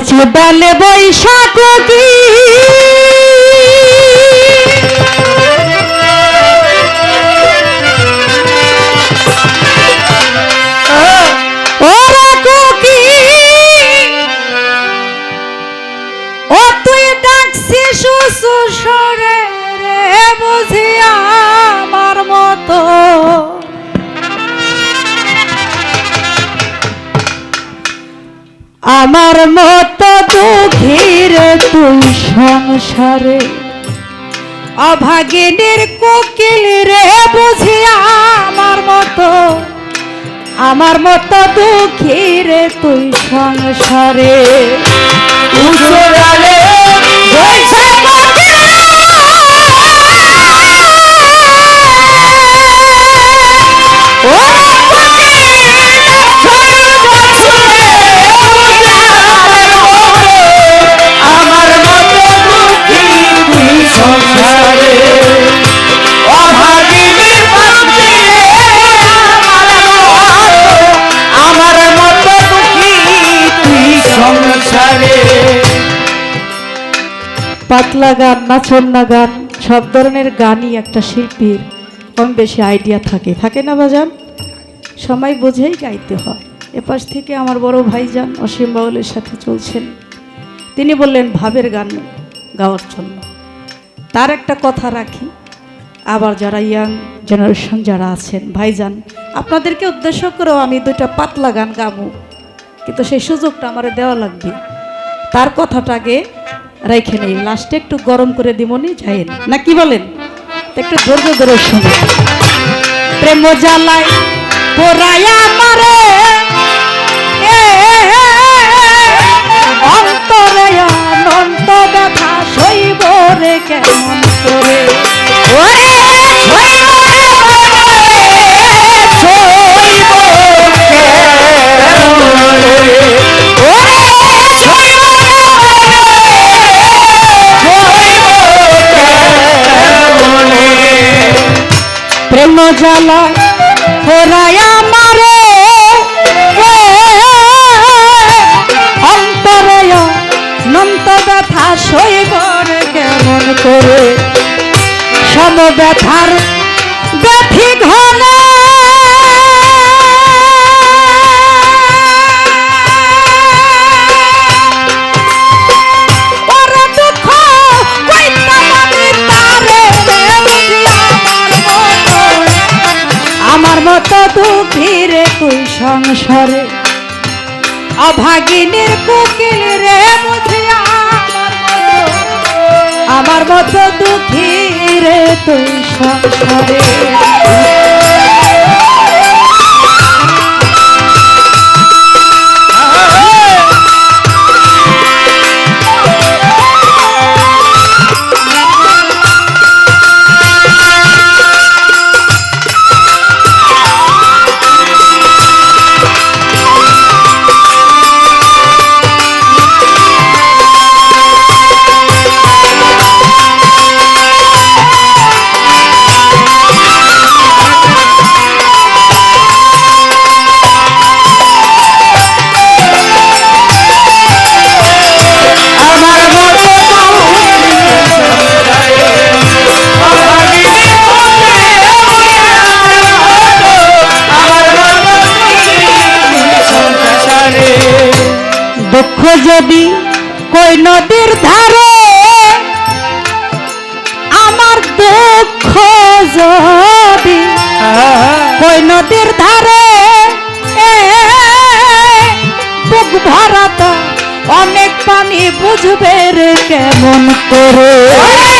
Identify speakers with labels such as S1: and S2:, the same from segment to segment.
S1: বলছি বেলে বৈশাখ কি ওরে কুকি ও তুই ডাকছিস রে বুঝি আমার মতো। আমার মত দুঃখীর তুই সংসারে। অভাগিনীর কোকিল রে বুঝি আমার মত। আমার মত দুঃখীর তুই সংসারে। পাতলা গান, নাচন্না গান, সব ধরনের গানই একটা শিল্পীর কম বেশি আইডিয়া থাকে। থাকে না বাজান? সময় বুঝেই গাইতে হয়। এপাশ থেকে আমার বড় ভাইজান অসীম বাউলের সাথে চলছেন। তিনি বললেন, ভাবের গান গাওয়ার জন্য। তার একটা কথা রাখি, আবার যারা ইয়াং জেনারেশন যারা আছেন, ভাইজান, আপনাদেরকে উদ্দেশ্য করেও আমি দুইটা পাতলা গান গাবো। কিন্তু সেই সুযোগটা আমার দেওয়া লাগবে। তার কথাটা আগে রেখে নেই। লাস্টে একটু গরম করে দিমনি যাইন না। কি বলেন? একটু ধৈর্য ধরে শুনে প্রেম জ্বালায় পোড়ায়া মারে অন্তরে অনন্ত ব্যথা সইব রে কেমন করে? ওরে। জ্বালা ফোরায়া মারে অন্তরে নন্ত ব্যথা সইবর কেমন করে? সম ব্যথার ব্যথি ঘন মতো দুঃখীর তুই সংসারে? অভাগিনীর কুকিল রে আমার মতো দুঃখীর তুই সংসারে। যদি কই নদীর ধারে আমার দুঃখ যদি কই নদীর ধারে বুক ভরাত অনেক পানি বুঝবে রে কেমন করে?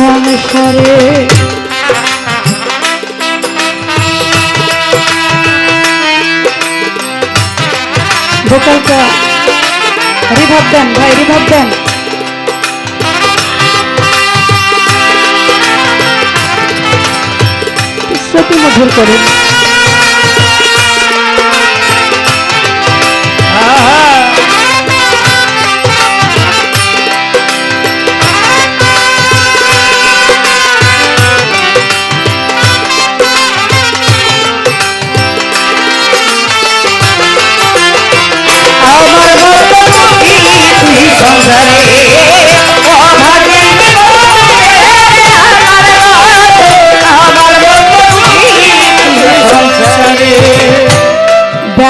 S1: সংসারে। ভোকালটা ভাই রিভাব দেন। শ্রুতি মধুর করে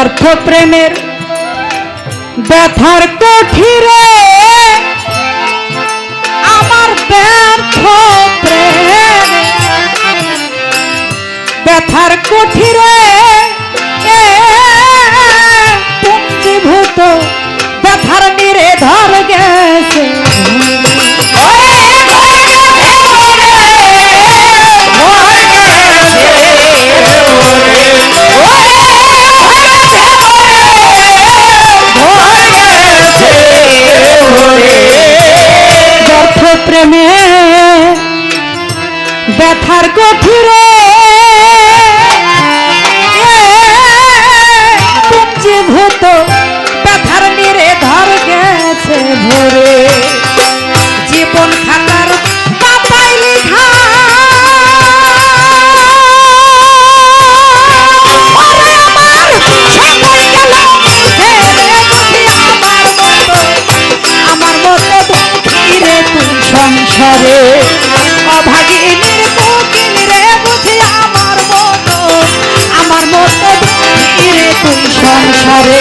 S1: ব্যর্থ প্রেমের ব্যথার কঠিরে আমার ব্যর্থ প্রেম ব্যথার কঠিরে প্রেমে ব্যথার গঠিরে উড়ালে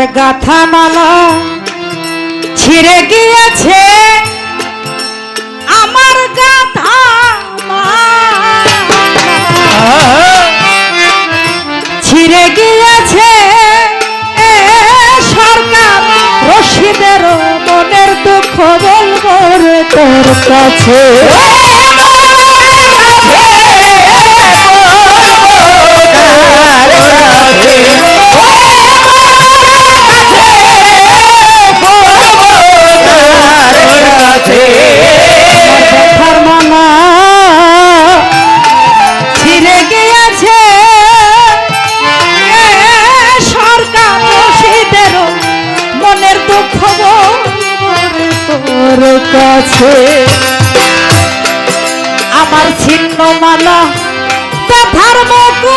S1: আমার গাথা মালা ছিঁড়ে গিয়েছে আমার গাথা ছিঁড়ে গিয়েছে সরকার, রশিদের মনের দুঃখ বলব তোর কাছে। তোর কাছে। আমার ছিন্ন মালা ব্যথার মুকু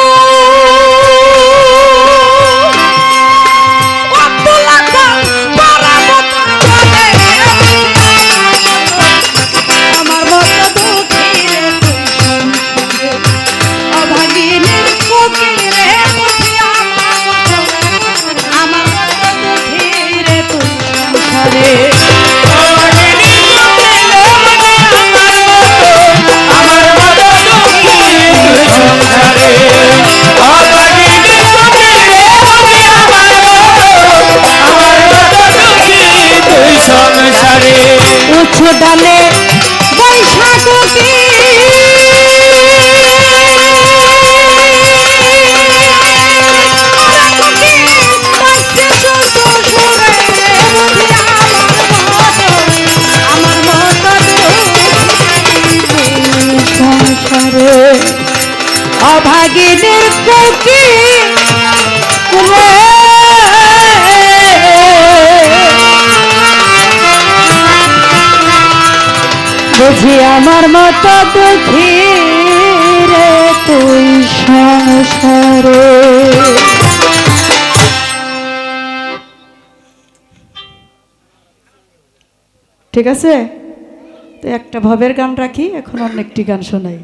S1: বুঝি আমার মতো দুঃখী রে তুই সংসারে। ঠিক আছে? তো একটা ভবের গান রাখি, এখন অনেকটি একটি গান শোনাই।